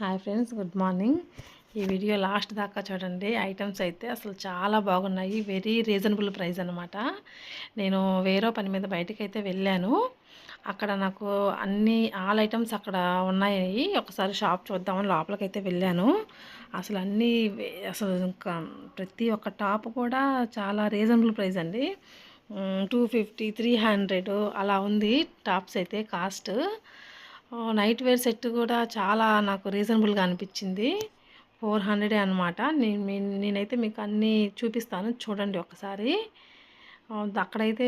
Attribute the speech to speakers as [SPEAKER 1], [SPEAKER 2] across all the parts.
[SPEAKER 1] Hi friends good morning. ఈ video last దాకా చూడండి. ఐటమ్స్ అయితే అసలు చాలా బాగున్నాయి. వెరీ రీజనబుల్ ప్రైస్ అనమాట నేను వేరే పని మీద బయటకైతే అయితే వెళ్ళాను. అక్కడ నాకు అన్ని ఆల్ ఐటమ్స్ అక్కడ ఉన్నాయి. ఒకసారి షాప్ చూద్దామని లోపలికైతే వెళ్ళాను. అసలు అన్నీ అసలు ఇంకా ప్రతి ఒక్క టాప్ కూడా చాలా రీజనబుల్ ప్రైస్ అండి. టూ ఫిఫ్టీ త్రీ హండ్రెడ్ అలా ఉంది టాప్స్ అయితే కాస్ట్. నైట్ వేర్ సెట్ కూడా చాలా నాకు రీజనబుల్గా అనిపించింది. ఫోర్ హండ్రెడే అనమాట నేను నేనైతే మీకు అన్నీ చూపిస్తాను. చూడండి ఒకసారి. అక్కడైతే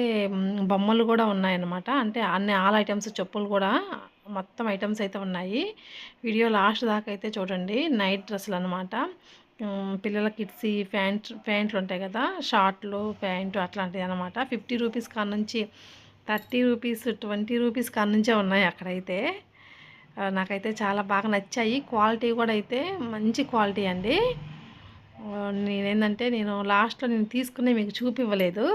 [SPEAKER 1] బొమ్మలు కూడా ఉన్నాయన్నమాట. అంటే అన్ని ఆల్ ఐటమ్స్ చెప్పులు కూడా మొత్తం ఐటమ్స్ అయితే ఉన్నాయి. వీడియో లాస్ట్ దాకా అయితే చూడండి. నైట్ డ్రెస్సులు అనమాట పిల్లల కిడ్స్ ప్యాంట్ ప్యాంట్లు ఉంటాయి కదా. షార్ట్లు ప్యాంటు అట్లాంటివి అనమాట ఫిఫ్టీ రూపీస్ కాడ నుంచి థర్టీ రూపీస్ ట్వంటీ రూపీస్ కాడ నుంచే ఉన్నాయి అక్కడైతే. నాకైతే చాలా బాగా నచ్చాయి. క్వాలిటీ కూడా అయితే మంచి క్వాలిటీ అండి. నేనేంటంటే నేనేందంటే నేను లాస్ట్లో నేను తీసుకునే మీకు చూపివ్వలేదు.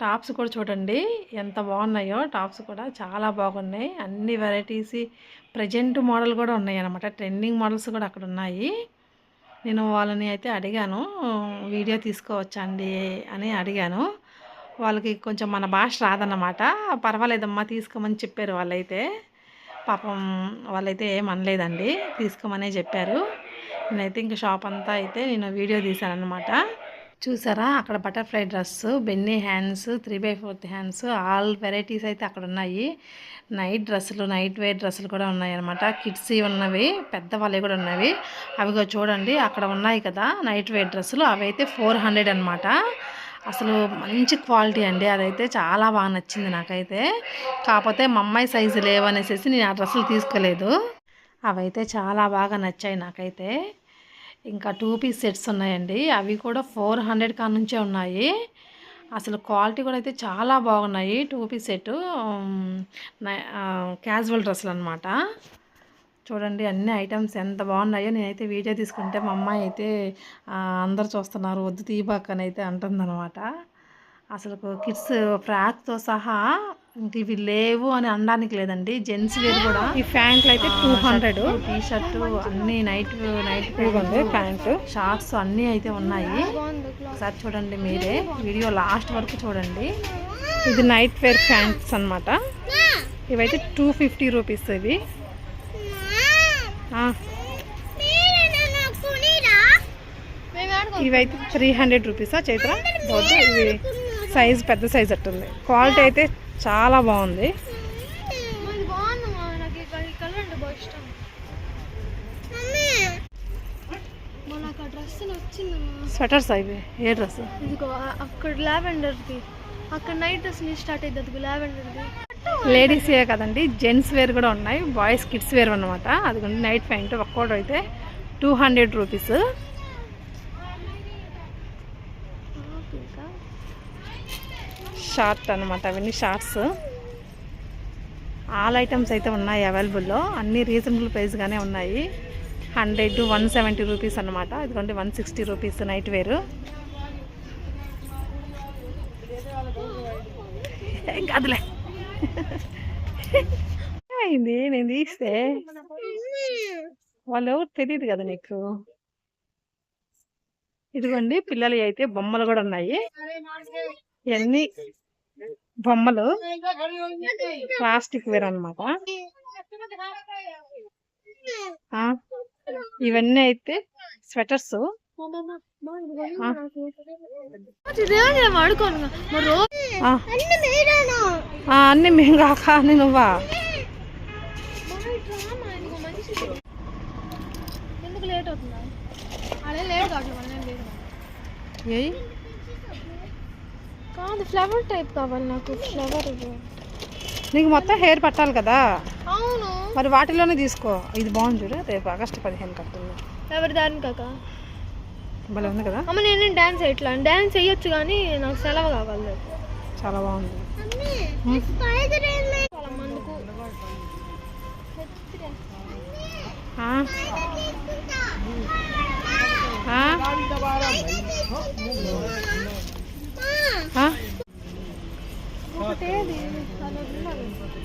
[SPEAKER 1] టాప్స్ కూడా చూడండి ఎంత బాగున్నాయో. టాప్స్ కూడా చాలా బాగున్నాయి. అన్ని వెరైటీస్ ప్రజెంట్ మోడల్ కూడా ఉన్నాయి అన్నమాట ట్రెండింగ్ మోడల్స్ కూడా అక్కడ ఉన్నాయి. నేను వాళ్ళని అయితే అడిగాను వీడియో తీసుకోవచ్చండి అని అడిగాను. వాళ్ళకి కొంచెం మన భాష రాదన్నమాట. పర్వాలేదమ్మా తీసుకోమని చెప్పారు వాళ్ళైతే. పాపం వాళ్ళైతే ఏం అనలేదండి. తీసుకోమనే చెప్పారు. నేనైతే ఇంకా షాప్ అంతా అయితే నేను వీడియో తీశానమాట చూసారా? అక్కడ butterfly dress Benny hands three by fourth hands all varieties అయితే అక్కడ ఉన్నాయి. నైట్ డ్రెస్సులు నైట్ వేర్ డ్రెస్సులు కూడా ఉన్నాయి అనమాట కిడ్స్ ఉన్నవి పెద్ద వాళ్ళవి కూడా ఉన్నవి. అవిగో చూడండి అక్కడ ఉన్నాయి కదా నైట్ వేర్ డ్రెస్సులు. అవి అయితే ఫోర్ హండ్రెడ్ అనమాట అసలు మంచి క్వాలిటీ అండి. అదైతే చాలా బాగా నచ్చింది నాకైతే. కాకపోతే మా అమ్మాయి సైజు లేవనేసి నేను ఆ డ్రెస్సులు తీసుకోలేదు. అవైతే చాలా బాగా నచ్చాయి నాకైతే. ఇంకా టూ పీస్ సెట్స్ ఉన్నాయండి. అవి కూడా ఫోర్ హండ్రెడ్ కా నుంచే ఉన్నాయి. అసలు క్వాలిటీ కూడా అయితే చాలా బాగున్నాయి. టూ పీస్ సెట్ క్యాజువల్ డ్రెస్సులు అనమాట చూడండి అన్ని ఐటమ్స్ ఎంత బాగున్నాయో నేనైతే వీడియో తీసుకుంటే మా అమ్మాయి అయితే అందరు చూస్తున్నారు వద్దు తీయబాక్ అని అయితే అంటుందన్నమాట. అసలు కిడ్స్ ఫ్రాక్తో సహా ఇంక ఇవి లేవు అని అనడానికి లేదండి. జెంట్స్ వేర్ కూడా
[SPEAKER 2] ఈ ప్యాంట్లు అయితే టూ హండ్రెడ్.
[SPEAKER 1] టీ షర్ట్ అన్ని నైట్ నైట్
[SPEAKER 2] ప్యాంట్.
[SPEAKER 1] షార్ట్స్ అన్నీ అయితే ఉన్నాయి. ఒకసారి చూడండి మీరే వీడియో లాస్ట్ వరకు చూడండి.
[SPEAKER 2] ఇది నైట్ వేర్ ప్యాంట్స్ అన్నమాట. ఇవైతే టూ ఫిఫ్టీ రూపీస్ ఇవి. ఇవైతే త్రీ హండ్రెడ్ రూపీసా చైత్ర? వద్దు ఇవి సైజ్ పెద్ద సైజ్ అట్టుంది. క్వాలిటీ అయితే చాలా బాగుంది. స్వెటర్స్ ఇవి? ఏ డ్రెస్
[SPEAKER 3] అక్కడ లావెండర్ది అక్కడ నైట్ డ్రెస్ నీ స్టార్ట్ అయ్యింది అదిగో లావెండర్ది
[SPEAKER 2] లేడీసే కదండి జెంట్స్ వేర్ కూడా ఉన్నాయి బాయ్స్ కిడ్స్ వేర్ అనమాట అదిగోండి నైట్ ప్యాంట్ ఒక్కోటి అయితే టూ హండ్రెడ్ రూపీస్. షార్ట్ అనమాట అవన్నీ షార్ట్స్. ఆల్ ఐటమ్స్ అయితే ఉన్నాయి అవైలబుల్లో అన్ని రీజనబుల్ ప్రైస్గానే ఉన్నాయి. హండ్రెడ్ వన్ సెవెంటీ రూపీస్ అనమాట ఇదిగోండి one sixty rupees night wear. కాదులే. ఏమైంది? నేను తీస్తే? వాళ్ళు ఎవరు తెలియదు కదా నీకు? ఇదిగోండి పిల్లలు అయితే బొమ్మలు కూడా ఉన్నాయి. ఇవన్నీ బొమ్మలు? ప్లాస్టిక్ వేర్ అనమాట ఇవన్నీ అయితే స్వెటర్స్.
[SPEAKER 3] అన్ని
[SPEAKER 2] మేము కాక అన్ని నువ్వా?
[SPEAKER 3] ఎందుకు లేట్ అవుతుందా అదే లేట్ కావట్లేదు కాదు ఫ్లవర్ టైప్ కావాలి నాకు ఫ్లవర్
[SPEAKER 2] నీకు మొత్తం హెయిర్ పట్టాలి కదా?
[SPEAKER 3] అవును.
[SPEAKER 2] మరి వాటిలోనే తీసుకో. ఇది బాగుంది చూడు రేపు ఆగస్టు పదిహేను కట్టుంది
[SPEAKER 3] ఎవరి దాని కాక
[SPEAKER 2] భలే ఉంది కదా?
[SPEAKER 3] అమ్మ నేను డాన్స్ ఎట్లా డాన్స్ వేయొచ్చు కానీ నాకు సెలవు కావాలి.
[SPEAKER 2] చాలా బాగుంది.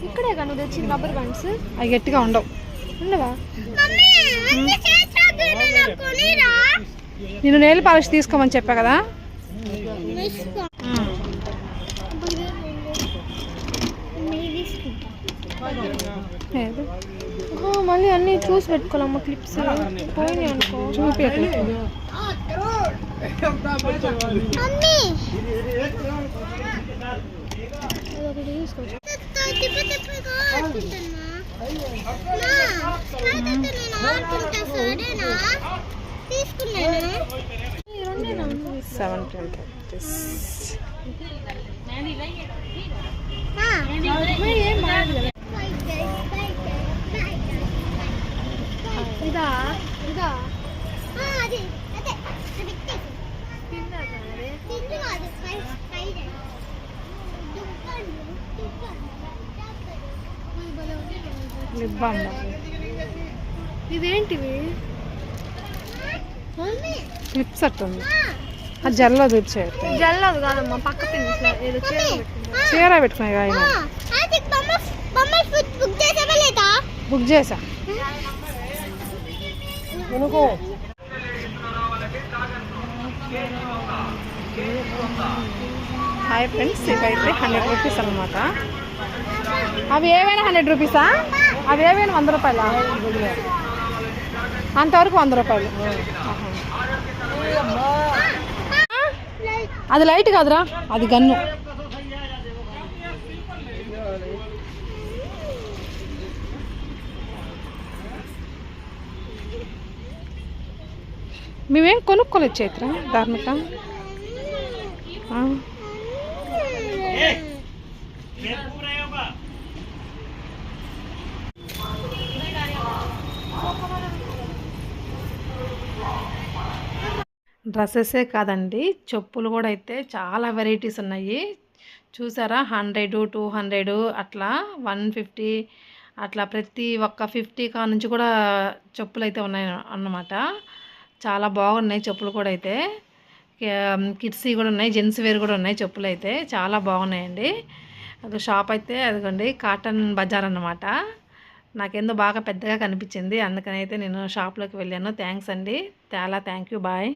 [SPEAKER 3] ఇక్కడే కానీ తెచ్చింది రబ్బర్ బ్యాండ్స్
[SPEAKER 2] అవి గట్టిగా ఉండవు.
[SPEAKER 3] ఉండవా?
[SPEAKER 1] నేను నెయిల్ పాలిష్ తీసుకోమని చెప్పా కదా?
[SPEAKER 3] మళ్ళీ అన్నీ చూసి పెట్టుకోవాలమ్మ క్లిప్స్. పోయినాయి అనుకో.
[SPEAKER 1] చూపి
[SPEAKER 3] తీసుకోవచ్చు
[SPEAKER 1] సెవెంటీన్
[SPEAKER 3] ఇదా ఇదా.
[SPEAKER 1] లిప్ బామ్
[SPEAKER 3] ఇదేంటివి?
[SPEAKER 1] క్లిప్స్ అట్టుంది ఆ జెల్లో చూపించేది
[SPEAKER 3] జల్లదు కాదమ్మా పక్క ఏదో చీర
[SPEAKER 1] పెట్టుకున్నాయి ఆయన బుక్ చేసా. హాయ్ ఫ్రెండ్స్ ఇవైతే హండ్రెడ్ రూపీస్ అనమాట అవి ఏవైనా హండ్రెడ్ రూపీసా? అవి ఏవైనా వంద రూపాయల? అంతవరకు వంద రూపాయలు. అది లైట్ కాదురా అది గన్ను. మేమేం కొనుక్కోలేదు చైత్ర ధార్మిక. డ్రెస్సెసే కాదండి. చెప్పులు కూడా అయితే చాలా వెరైటీస్ ఉన్నాయి. చూసారా? హండ్రెడ్ టూ హండ్రెడ్ అట్లా వన్ ఫిఫ్టీ అట్లా ప్రతి ఒక్క ఫిఫ్టీ కా నుంచి కూడా చెప్పులు అయితే ఉన్నాయి అన్నమాట. చాలా బాగున్నాయి చెప్పులు కూడా అయితే. కిడ్స్ కూడా ఉన్నాయి. జెంట్స్ వేర్ కూడా ఉన్నాయి చెప్పులు అయితే. చాలా బాగున్నాయండి. అది షాప్ అయితే అదిగోండి కాటన్ బజార్ అన్నమాట. నాకేందో బాగా పెద్దగా కనిపించింది. అందుకని అయితే నేను షాప్లోకి వెళ్ళాను. థ్యాంక్స్ అండి. చాలా థ్యాంక్ యూ బాయ్.